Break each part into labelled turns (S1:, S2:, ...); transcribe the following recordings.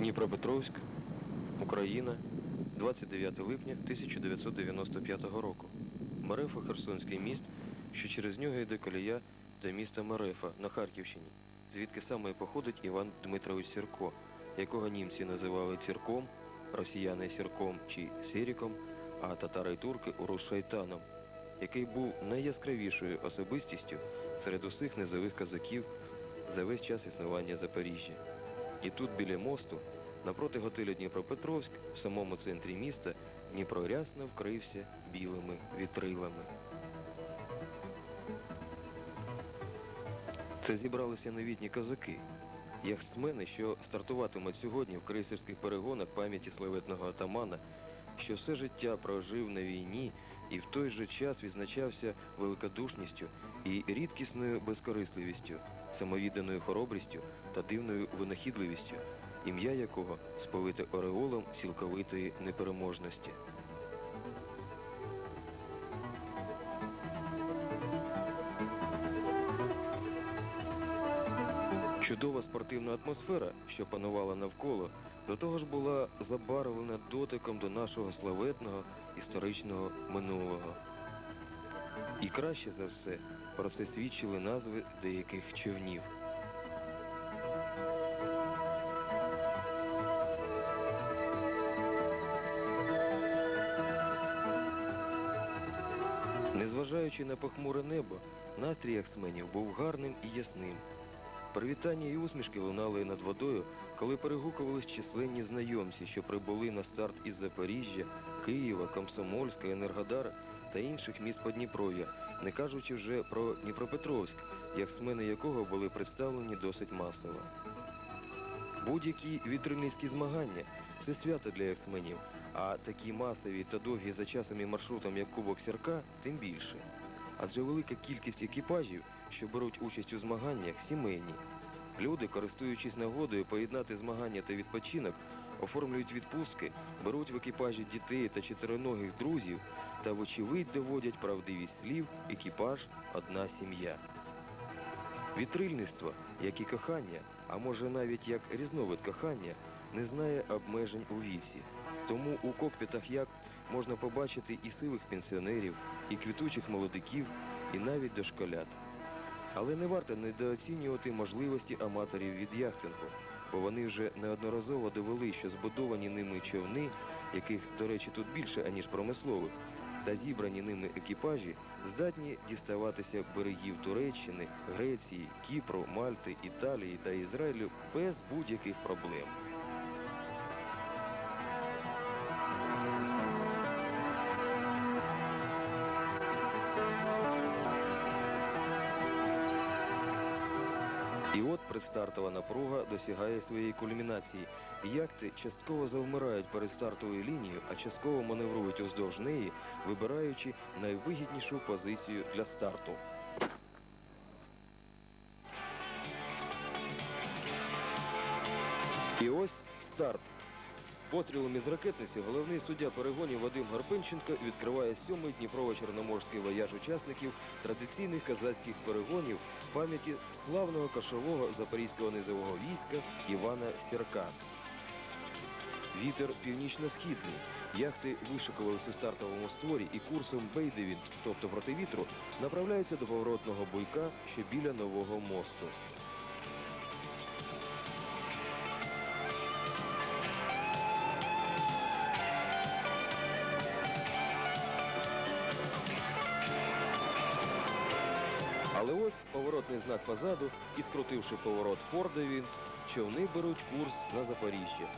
S1: Дніпропетровськ, Україна, 29 липня 1995 року. Марефа Херсонський міст, що через нього йде колія до міста Марефа на Харківщині, звідки саме походить Іван Дмитрович Сірко, якого німці називали Цірком, росіяни Сірком чи Сіріком, а татари й турки Урус Шайтаном, який був найяскравішою особистістю серед усіх низових козаків за весь час існування Запоріжжя. І тут біля мосту, напроти готелю Дніпропетровськ, в самому центрі міста, Дніпро рясно вкрився білими вітрилами. Це зібралися новітні козаки, яхтсмени, що стартуватимуть сьогодні в крейсерських перегонах пам'яті славетного атамана, що все життя прожив на війні і в той же час відзначався великодушністю і рідкісною безкорисливістю, самовідданою хоробрістю та дивною винахідливістю, ім'я якого сповите ореолом цілковитої непереможності. Чудова спортивна атмосфера, що панувала навколо, до того ж була забарвлена дотиком до нашого славетного історичного минулого. І краще за все про це свідчили назви деяких човнів. Незважаючи на похмуре небо, настрій яхтсменів був гарним і ясним. Привітання і усмішки лунали над водою, коли перегукувались численні знайомці, що прибули на старт із Запоріжжя, Києва, Комсомольська, Енергодара та інших міст Подніпров'я, не кажучи вже про Дніпропетровськ, яхтсмени якого були представлені досить масово. Будь-які вітрильницькі змагання це свято для яхтсменів, а такі масові та довгі за часом і маршрутом, як Кубок Сірка, тим більше. Адже велика кількість екіпажів, що беруть участь у змаганнях, сімейні. Люди, користуючись нагодою поєднати змагання та відпочинок, оформлюють відпустки, беруть в екіпажі дітей та чотириногих друзів та вочевидь доводять правдивість слів екіпаж одна сім'я. Вітрильництво, як і кохання, а може навіть як різновид кохання, не знає обмежень у віці. Тому у кокпітах як можна побачити і сивих пенсіонерів, і квітучих молодиків, і навіть дошколят. Але не варто недооцінювати можливості аматорів від яхтингу, бо вони вже неодноразово довели, що збудовані ними човни, яких, до речі, тут більше, аніж промислових, та зібрані ними екіпажі здатні діставатися берегів Туреччини, Греції, Кіпру, Мальти, Італії та Ізраїлю без будь-яких проблем. І от предстартова напруга досягає своєї кульмінації. Яхти частково завмирають перед стартовою лінією, а частково маневрують уздовж неї, вибираючи найвигіднішу позицію для старту. І ось старт. Пострілом із ракетниці головний суддя перегонів Вадим Гарпенченко відкриває сьомий Дніпрово-Чорноморський вояж учасників традиційних казацьких перегонів пам'яті славного кошового запорізького низового війська Івана Сірка. Вітер північно-східний. Яхти вишикувались у стартовому створі і курсом Бейдевінт, тобто проти вітру, направляються до поворотного буйка, що біля нового мосту. Але ось поворотний знак позаду і скрутивши поворот Фордові, човни беруть курс на Запоріжжя.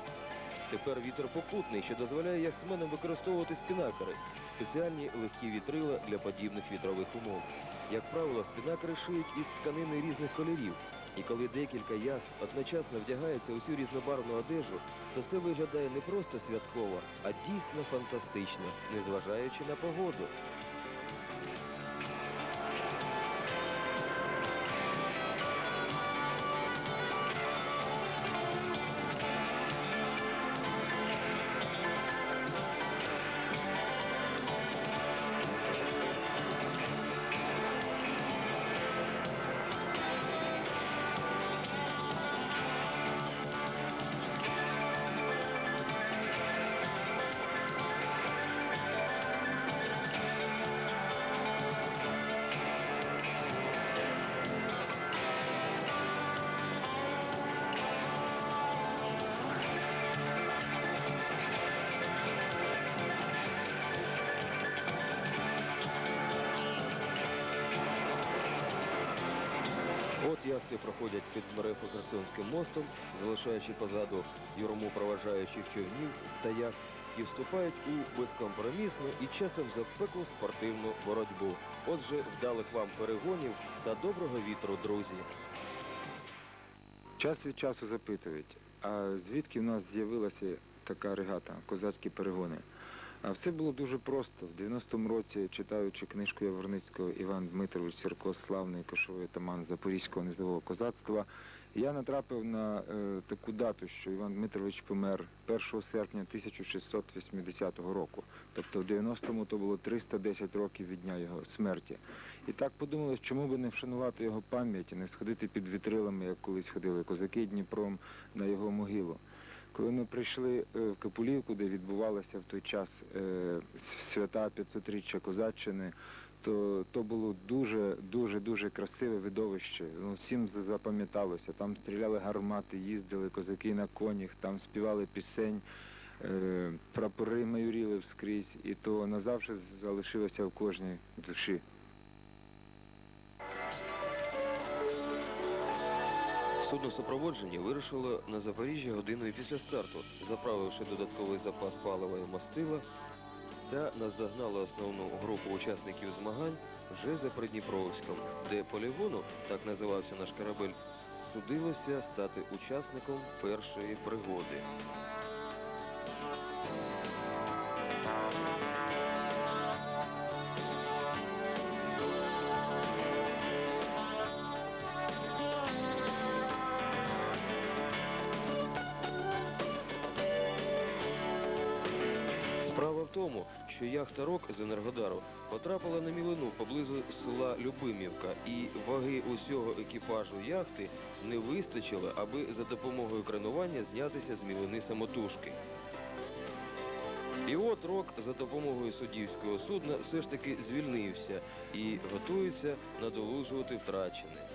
S1: Тепер вітер попутний, що дозволяє яхтсменам використовувати спінакери, спеціальні легкі вітрила для подібних вітрових умов. Як правило, спінакери шиють із тканини різних кольорів. І коли декілька яхт одночасно вдягаються у цю різнобарвну одежу, то це виглядає не просто святково, а дійсно фантастично, незважаючи на погоду. Проходять під Мерефо-Херсонським мостом, залишаючи позаду юрму проважаючих човнів та яхт, і вступають у безкомпромісну і часом запеклу спортивну боротьбу. Отже, вдалих вам перегонів та доброго вітру, друзі.
S2: Час від часу запитують, а звідки в нас з'явилася така регата, козацькі перегони? А все було дуже просто. В 90-му році, читаючи книжку Яворницького Іван Дмитрович Сірко, славний кошовий атаман Запорізького низового козацтва, я натрапив на е, таку дату, що Іван Дмитрович помер 1 серпня 1680 року. Тобто в 90-му то було 310 років від дня його смерті. І так подумалось, чому би не вшанувати його пам'ять і не сходити під вітрилами, як колись ходили козаки Дніпром на його могилу. Коли ми прийшли е, в Капулівку, де відбувалося в той час е, свята 500-річчя Козаччини, то, то було дуже, дуже, дуже красиве видовище. Ну, всім запам'яталося. Там стріляли гармати, їздили козаки на конях, там співали пісень, е, прапори майоріли вскрізь, і то назавжди залишилося в кожній душі.
S1: Судно супроводження вирушило на Запоріжжя годиною після старту, заправивши додатковий запас палива і мастила, та наздогнало основну групу учасників змагань вже за Придніпровськом, де полігону, так називався наш корабель, судилося стати учасником першої пригоди. Яхта Рок з Енергодару потрапила на мілину поблизу села Любимівка, і ваги усього екіпажу яхти не вистачило, аби за допомогою кранування знятися з мілини самотужки. І от Рок за допомогою суддівського судна все ж таки звільнився і готується надолужувати втрачене.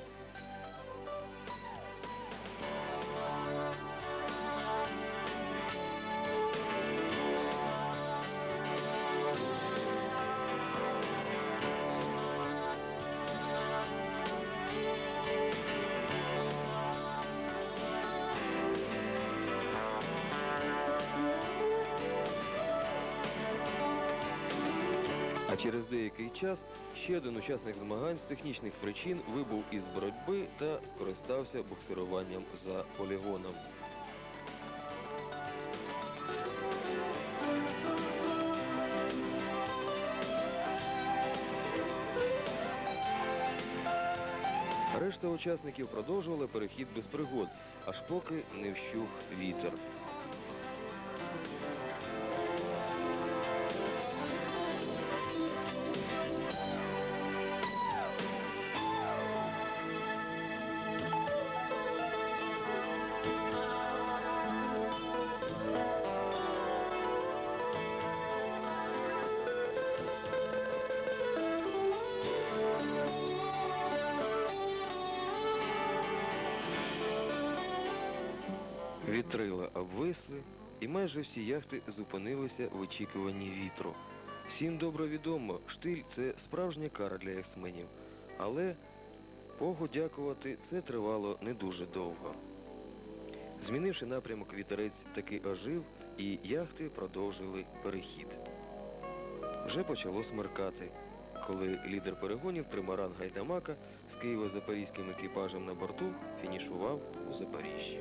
S1: Деякий час ще один учасник змагань з технічних причин вибув із боротьби та скористався буксируванням за полігоном. Решта учасників продовжувала перехід без пригод, аж поки не вщух вітер. Майже всі яхти зупинилися в очікуванні вітру. Всім добре відомо, штиль це справжня кара для яхтсменів. Але, Богу дякувати, це тривало не дуже довго. Змінивши напрямок, вітерець таки ожив, і яхти продовжили перехід. Вже почало смеркати, коли лідер перегонів Тримаран Гайдамака з Києво-Запорізьким екіпажем на борту фінішував у Запоріжжі.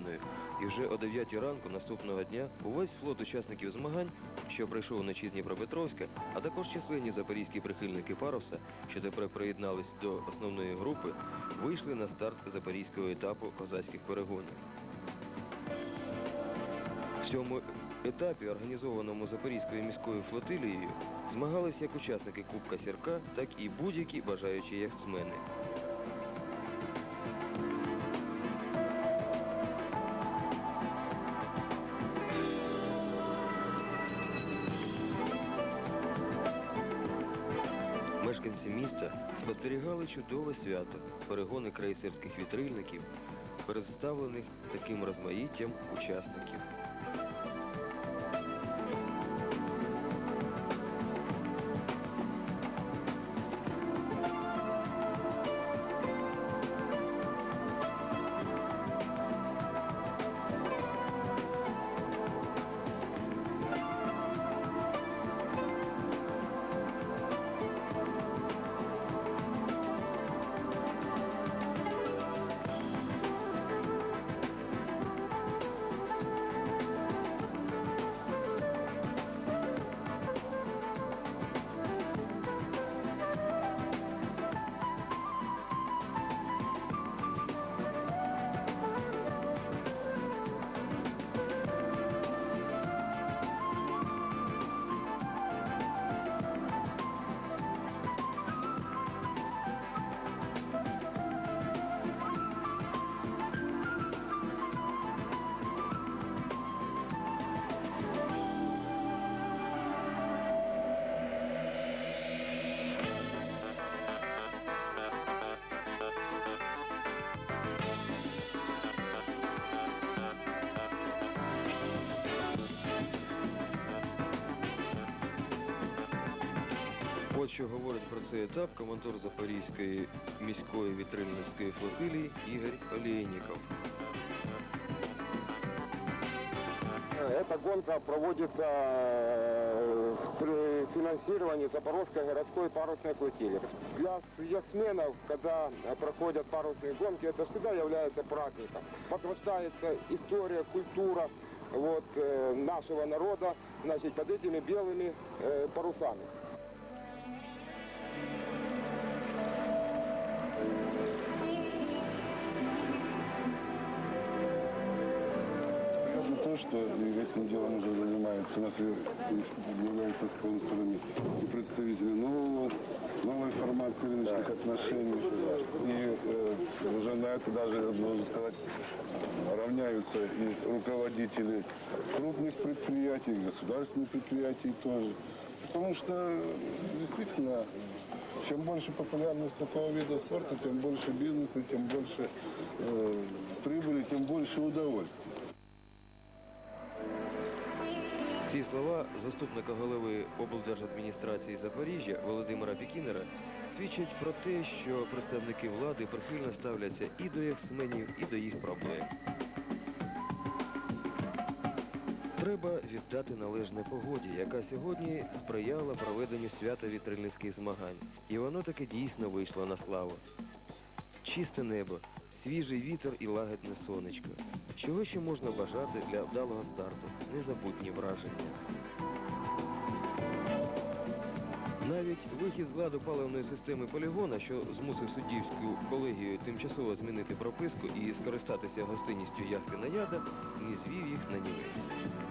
S1: Дуже і вже о 9 ранку наступного дня увесь флот учасників змагань, що прийшов вночі з Дніпропетровська, а також численні запорізькі прихильники паруса, що тепер приєднались до основної групи, вийшли на старт запорізького етапу козацьких перегонів. В цьому етапі, організованому Запорізькою міською флотилією, змагались як учасники Кубка Сірка, так і будь-які бажаючі яхтсмени. Спостерігали чудове свято, перегони крейсерських вітрильників, представлених таким розмаїттям учасників. про цей етап командир Запорізької міської вітрильницької флотилії Ігор Олєйніков.
S3: Эта гонка проводится э, с- при финансировании Запорожской городской парусной флотилии. Для яхтсменов, когда э, проходят парусные гонки, это всегда является праздником. Подтверждается история, культура вот, э, нашего народа значит, под этими белыми э, парусами.
S4: То, что этим делом уже занимается, у нас являются спонсорами и представители нового, новой формации рыночных отношений. И э, уже на это даже, можно сказать, равняются и руководители крупных предприятий, и государственных предприятий тоже. Потому что действительно, чем больше популярность такого вида спорта, тем больше бизнеса, тем больше э, прибыли, тем больше удовольствия.
S1: Ці слова заступника голови облдержадміністрації Запоріжжя Володимира Пікінера свідчать про те, що представники влади прихильно ставляться і до яхтсменів, і до їх проблем. Треба віддати належне погоді, яка сьогодні сприяла проведенню свята вітрильницьких змагань. І воно таки дійсно вийшло на славу. Чисте небо, свіжий вітер і лагідне сонечко. Чого ще можна бажати для вдалого старту? Незабутні враження. Навіть вихід з ладу паливної системи полігона, що змусив суддівську колегію тимчасово змінити прописку і скористатися гостинністю яхти Наяда, не звів їх на нівець.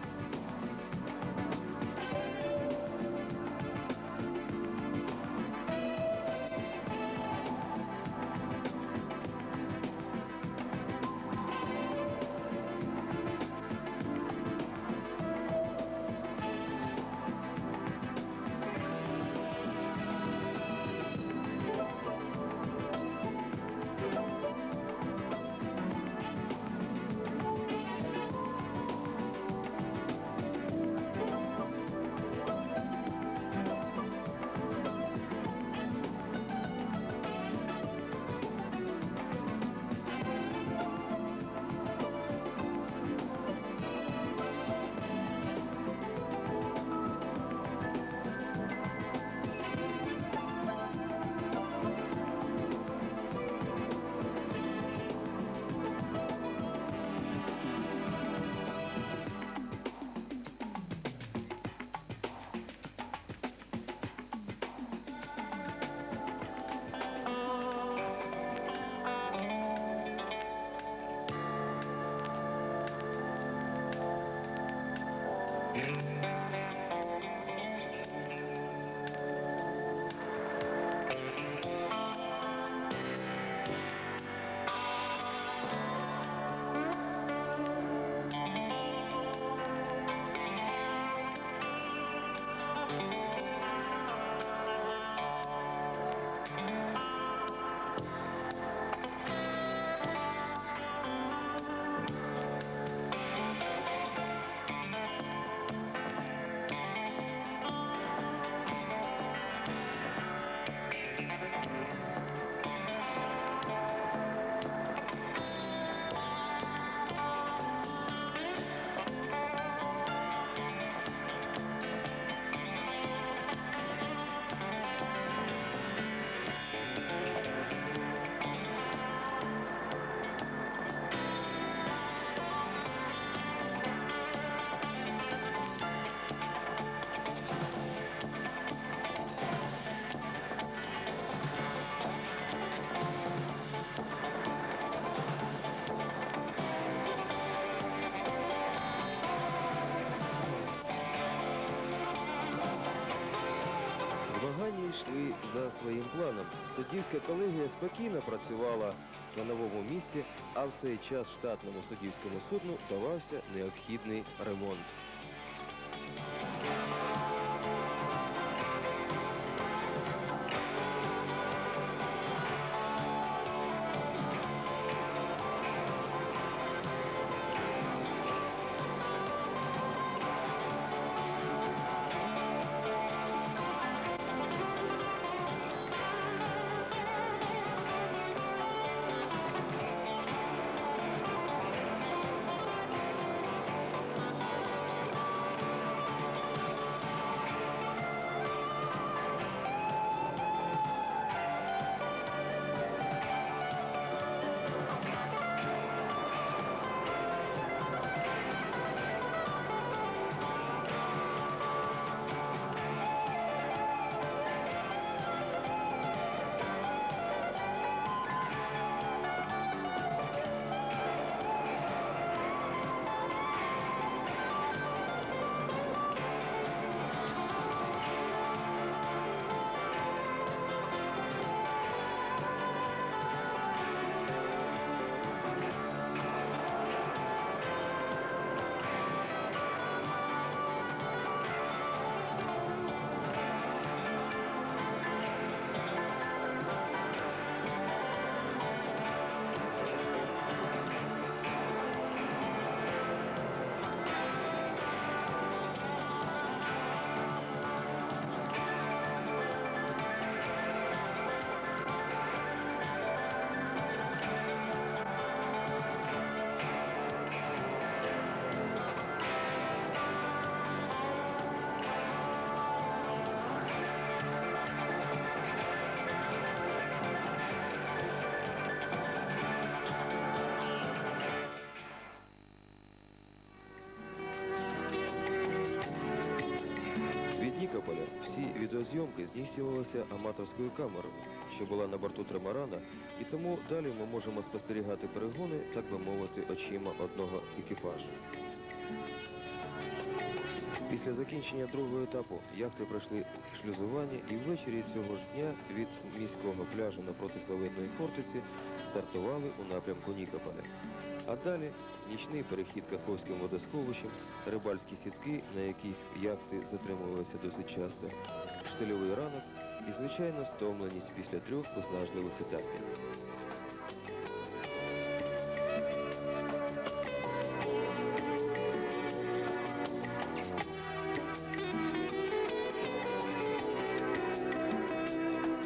S1: Суддівська колегія спокійно працювала на новому місці, а в цей час штатному суддівському судну давався необхідний ремонт. Від всі відеозйомки здійснювалися аматорською камерою, що була на борту тримарана, і тому далі ми можемо спостерігати перегони, так би мовити, очима одного екіпажу. Після закінчення другого етапу яхти пройшли шлюзування і ввечері цього ж дня від міського пляжу напроти Славетної фортеці стартували у напрямку Нікополя. А далі нічний перехід Каховським водосховищем, рибальські сітки, на яких яхти затримувалися досить часто, штильовий ранок і, звичайно, стомленість після трьох виснажливих етапів.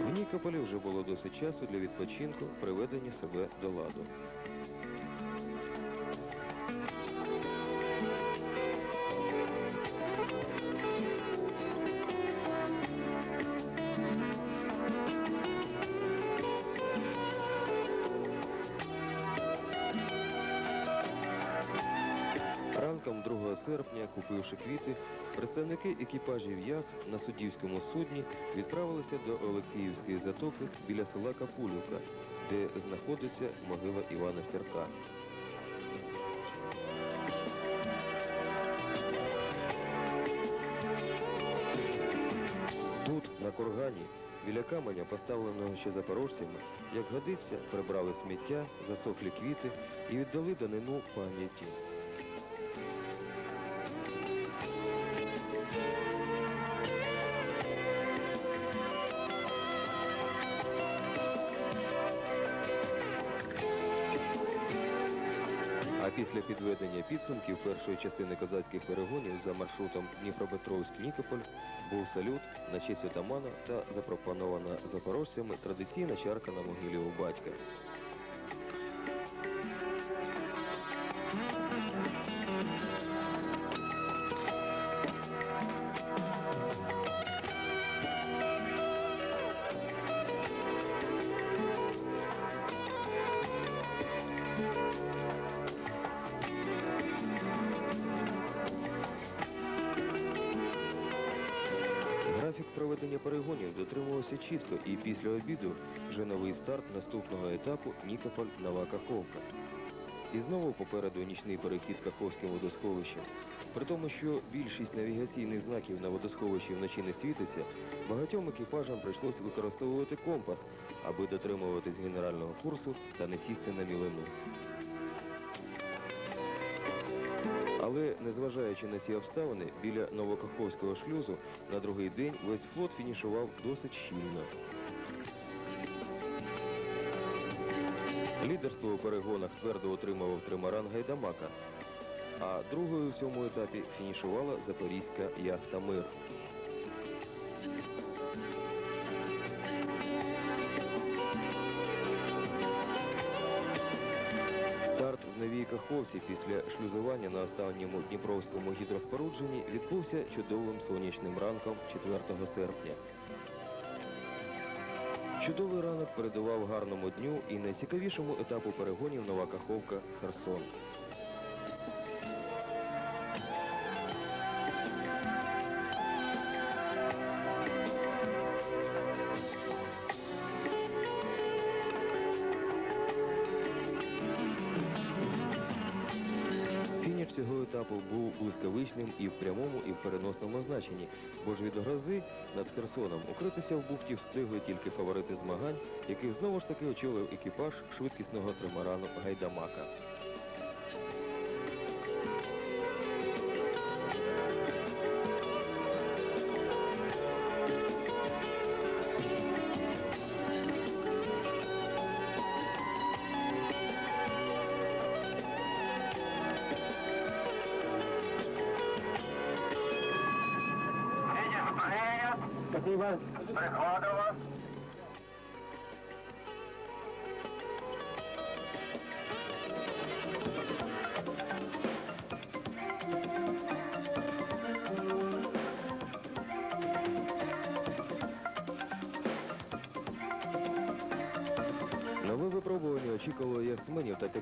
S1: В Нікополі вже було досить часу для відпочинку, приведення себе до ладу. Серпня, квіти, представники екіпажів яхт на суддівському судні відправилися до Олексіївської затоки біля села Капулівка, де знаходиться могила Івана Сірка. Тут, на кургані, біля каменя, поставленого ще запорожцями, як годиться, прибрали сміття, засохлі квіти і віддали данину пам'яті. Після підведення підсумків першої частини козацьких перегонів за маршрутом Дніпропетровськ-Нікополь був салют на честь отамана та запропонована запорожцями традиційна чарка на могилі у батька. Після обіду вже новий старт наступного етапу Нікополь Нова Каховка. І знову попереду нічний перехід Каховським водосховищем, При тому, що більшість навігаційних знаків на водосховищі вночі не світиться, багатьом екіпажам прийшлось використовувати компас, аби дотримуватись генерального курсу та не сісти на мілину. Але, незважаючи на ці обставини, біля Новокаховського шлюзу на другий день весь флот фінішував досить щільно. Лідерство у перегонах твердо отримував тримаран Гайдамака, а другою в цьому етапі фінішувала запорізька яхта Мир. Старт в новій Каховці після шлюзування на останньому Дніпровському гідроспорудженні відбувся чудовим сонячним ранком 4 серпня. Чудовий ранок передував гарному дню і найцікавішому етапу перегонів Нова Каховка Херсон. Був блискавичним і в прямому, і в переносному значенні, бо ж від грози над Херсоном укритися в бухті встигли тільки фаворити змагань, яких знову ж таки очолив екіпаж швидкісного тримарану Гайдамака.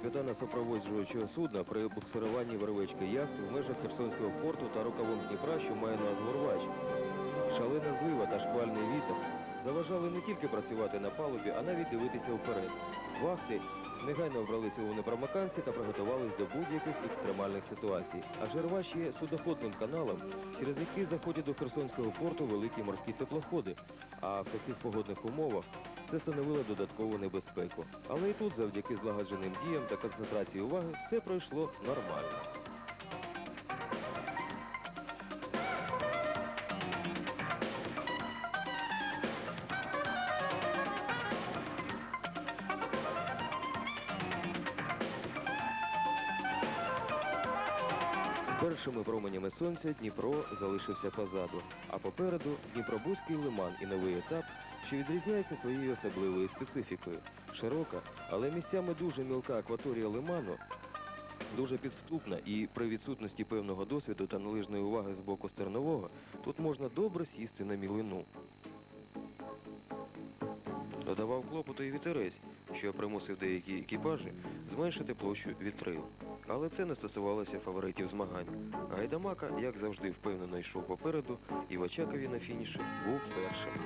S1: Капітана супроводжуючого судна при буксируванні вервечки яхт в межах Херсонського порту та рукавом Дніпра, що має назву Рвач. Шалена злива та шквальний вітер заважали не тільки працювати на палубі, а навіть дивитися вперед. Вахти негайно вбралися у непромоканці та приготувались до будь-яких екстремальних ситуацій. Адже Рвач є судоходним каналом, через який заходять до Херсонського порту великі морські теплоходи. А в таких погодних умовах це становило додаткову небезпеку. Але і тут, завдяки злагодженим діям та концентрації уваги, все пройшло нормально. Першими променями сонця Дніпро залишився позаду, а попереду Дніпробузький лиман і новий етап, що відрізняється своєю особливою специфікою. Широка, але місцями дуже мілка акваторія лиману дуже підступна і при відсутності певного досвіду та належної уваги з боку стернового тут можна добре сісти на мілину. Додавав клопоту і вітерець, що примусив деякі екіпажі зменшити площу вітрил. Але це не стосувалося фаворитів змагань. Гайдамака, як завжди, впевнено йшов попереду, і в Очакові на фініші був першим.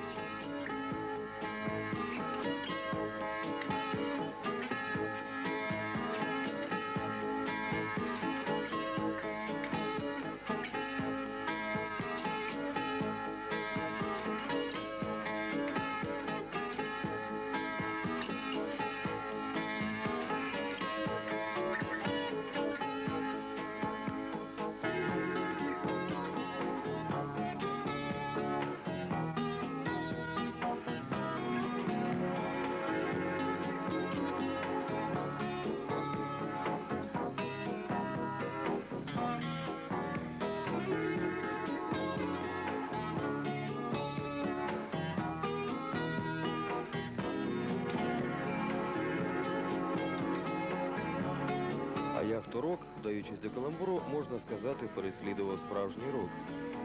S1: А вдаючись до каламбуру, можна сказати, переслідував справжній рок.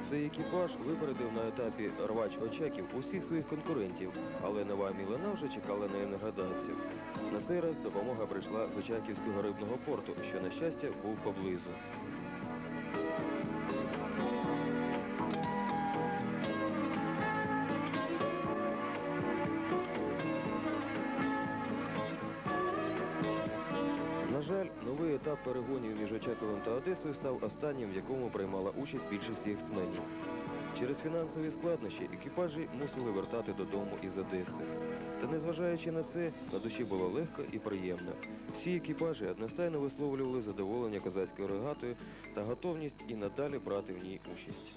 S1: Цей екіпаж випередив на етапі рвач Очаків усіх своїх конкурентів, але нова Мілина вже чекала на енергодатців. На цей раз допомога прийшла з Очаківського рибного порту, що, на щастя, був поблизу. Етап перегонів між Очаковим та Одесою став останнім, в якому приймала участь більшість ексменів. Через фінансові складнощі екіпажі мусили вертати додому із Одеси. Та незважаючи на це, на душі було легко і приємно. Всі екіпажі одностайно висловлювали задоволення козацькою регатою та готовність і надалі брати в ній участь.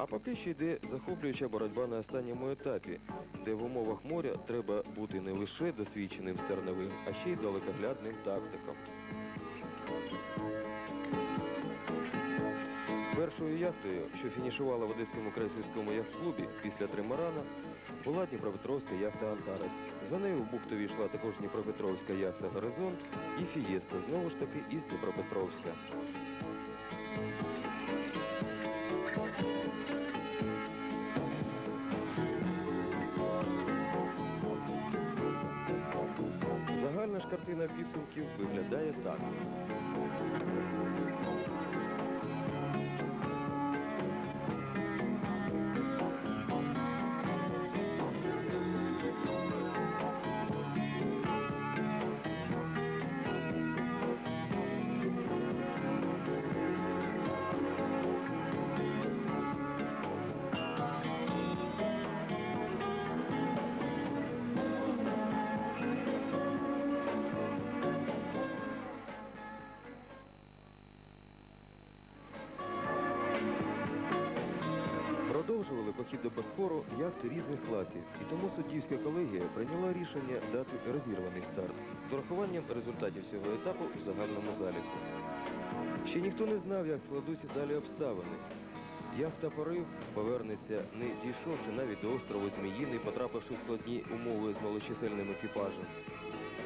S1: А поки що йде захоплююча боротьба на останньому етапі, де в умовах моря треба бути не лише досвідченим стерновим, а ще й далекоглядним тактиком. Першою яхтою, що фінішувала в Одеському крейсерському яхт-клубі після Тримарана, була Дніпропетровська яхта Антарес. За нею в бухтові йшла також Дніпропетровська яхта Горизонт і Фієста, знову ж таки із Дніпропетровська. Картина підсумків виглядає так. Босфору яхти різних класів, і тому суддівська колегія прийняла рішення дати розірваний старт з урахуванням результатів цього етапу в загальному заліку. Ще ніхто не знав, як складуться далі обставини. Яхта порив повернеться, не дійшовши навіть до острову Зміїний, потрапивши в складні умови з малочисельним екіпажем.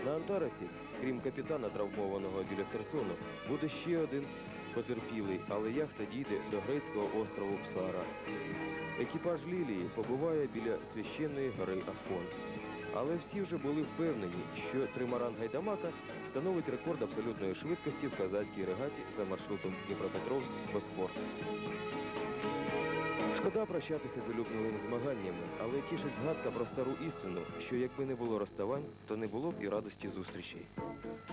S1: На Антаресі, крім капітана травмованого біля Херсону, буде ще один потерпілий, але яхта дійде до грецького острову Псара. Екіпаж Лілії побуває біля священної гори Афон. Але всі вже були впевнені, що тримаран Гайдамака становить рекорд абсолютної швидкості в казацькій регаті за маршрутом Дніпропетровськ-Боспор. Шкода прощатися з улюбленими змаганнями, але тішить згадка про стару істину, що якби не було розставань, то не було б і радості зустрічей.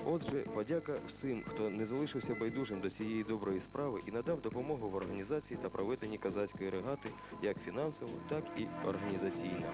S1: Отже, подяка всім, хто не залишився байдужим до цієї доброї справи і надав допомогу в організації та проведенні казацької регати як фінансово, так і організаційно.